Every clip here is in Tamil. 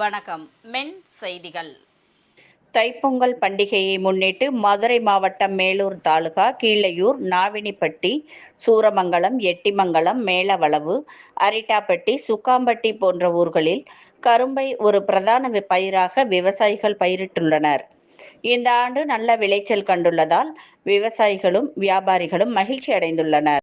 வணக்கம். மென் செய்திகள். தைப்பொங்கல் பண்டிகையை முன்னிட்டு மதுரை மாவட்டம் மேலூர் தாலுகா கீழையூர் நாவினிப்பட்டி சூரமங்கலம் எட்டிமங்கலம் மேலவளவு அரிட்டாப்பட்டி சுக்காம்பட்டி போன்ற ஊர்களில் கரும்பை ஒரு பிரதான பயிராக விவசாயிகள் பயிரிட்டுள்ளனர். இந்த ஆண்டு நல்ல விளைச்சல் கண்டுள்ளதால் விவசாயிகளும் வியாபாரிகளும் மகிழ்ச்சி அடைந்துள்ளனர்.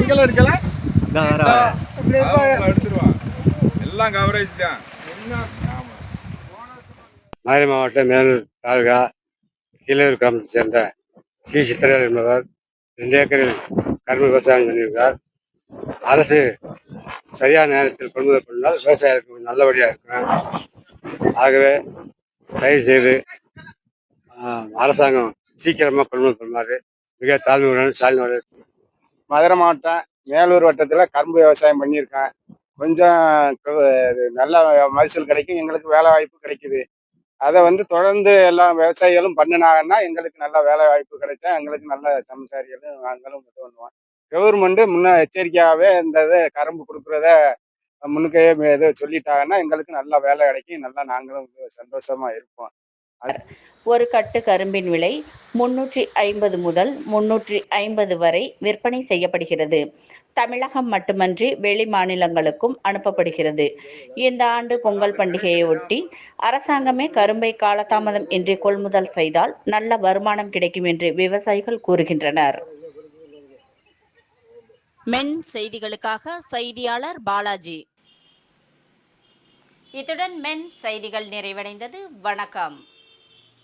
எங்களை எடுக்கல எல்லாம் கவரேஜ் தான். மதுரை மாவட்டம் மேலூர் தாலுகா கீழூர் கிராமத்தை சேர்ந்த சி சித்திரவேல் என்பவர் ரெண்டு ஏக்கரில் கரும்பு விவசாயம் பண்ணியிருக்கார். அரசு சரியான நேரத்தில் கொள்முதல் பண்ணால் விவசாயிகளுக்கு நல்லபடியாக இருக்கும் ஆகவே தயவு செய்து அரசாங்கம் சீக்கிரமாக கொள்முதல் பண்ணுமாறு மிக தாழ்மையுடன் சாலினோடு மதுரை மாவட்டம் மேலூர் வட்டத்தில் கரும்பு விவசாயம் பண்ணியிருக்கேன். கொஞ்சம் நல்ல மகசூல் கிடைக்கும். எங்களுக்கு வேலை வாய்ப்பு கிடைக்குது. அதை வந்து தொடர்ந்து எல்லா விவசாயிகளும் பண்ணினாங்கன்னா எங்களுக்கு நல்ல வேலை வாய்ப்பு கிடைச்சா எங்களுக்கு நல்ல சம்சாரிகளும் நாங்களும் இது பண்ணுவோம். கவர்மெண்ட்டு முன்ன எச்சரிக்கையாகவே இந்த இது கரும்பு கொடுக்குறத முன்னுக்கையே இது சொல்லிட்டாங்கன்னா எங்களுக்கு நல்லா வேலை கிடைக்கும். நல்லா நாங்களும் சந்தோஷமாக இருப்போம். ஒரு கட்டு கரும்பின் விலை முன்னூற்றி ஐம்பது முதல் முன்னூற்றி ஐம்பது வரை விற்பனை செய்யப்படுகிறது. தமிழகம் மட்டுமன்றி வெளி மாநிலங்களுக்கும் அனுப்பப்படுகிறது. இந்த ஆண்டு பொங்கல் பண்டிகையை ஒட்டி அரசாங்கமே கரும்பை காலதாமதம் இன்றி கொள்முதல் செய்தால் நல்ல வருமானம் கிடைக்கும் என்று விவசாயிகள் கூறுகின்றனர். மென் செய்திகளுக்காக செய்தியாளர் பாலாஜி. இத்துடன் மென் செய்திகள் நிறைவடைந்தது. வணக்கம்.